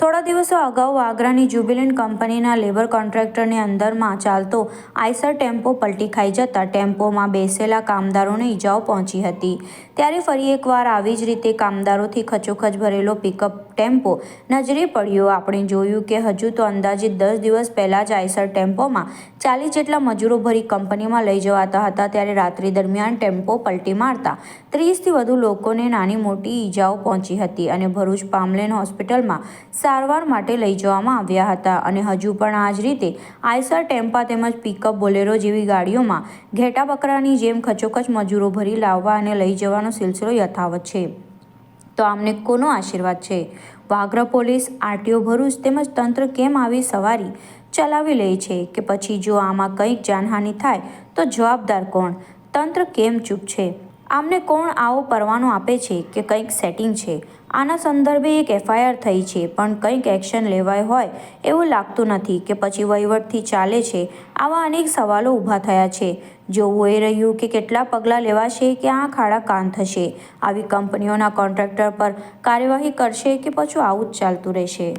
થોડા દિવસો અગાઉ આગ્રાની જ્યુબિલન્ટ કંપનીના લેબર કોન્ટ્રાક્ટરની અંદરમાં ચાલતો આઈસર ટેમ્પો પલટી ખાઈ જતા ટેમ્પોમાં બેસેલા કામદારોને ઈજાઓ પહોંચી હતી. ત્યારે ફરી એકવાર આવી જ રીતે કામદારોથી ખચોખચ ભરેલો પિકઅપ ટેમ્પો નજરે પડ્યો. આપણે જોયું કે હજુ તો અંદાજિત દસ દિવસ પહેલાં જ આઈસર ટેમ્પોમાં ચાલીસ જેટલા મજૂરો ભરી કંપનીમાં લઈ જવાતા હતા. ત્યારે રાત્રિ દરમિયાન ટેમ્પો પલટી મારતા ત્રીસથી વધુ લોકોને નાની મોટી ઈજાઓ પહોંચી હતી અને ભરૂચ પામલેન હોસ્પિટલમાં સારવાર માટે લઈ જવામાં આવ્યા હતા અને હજુ પણ આ જ રીતે આઈસર ટેમ્પા તેમજ પિકઅપ બોલેરો જેવી ગાડીઓમાં ઘેટા બકરાની જેમ ખચોખચ મજૂરો ભરી લાવવા અને લઈ જવાનો સિલસિલો યથાવત છે. તો આમને કોનો આશીર્વાદ છે? વાગરા પોલીસ, આરટીઓ, ભરૂચ તેમજ તંત્ર કેમ આવી સવારી ચલાવી લે છે કે પછી જો આમાં કંઈક જાનહાનિ થાય તો જવાબદાર કોણ? તંત્ર કેમ ચૂપ છે? આમને કોણ આવો પરવાનો આપે છે કે કંઈક સેટિંગ છે? આના સંદર્ભે એક એફઆઈઆર થઈ છે, પણ કંઈક એક્શન લેવાય હોય એવું લાગતું નથી કે પછી વહીવટથી ચાલે છે. આવા અનેક સવાલો ઊભા થયા છે. જોવું એ રહ્યું કે કેટલા પગલાં લેવાશે કે આ ખાડા કાન થશે. આવી કંપનીઓના કોન્ટ્રાક્ટર પર કાર્યવાહી કરશે કે પછી આવું જ ચાલતું રહેશે?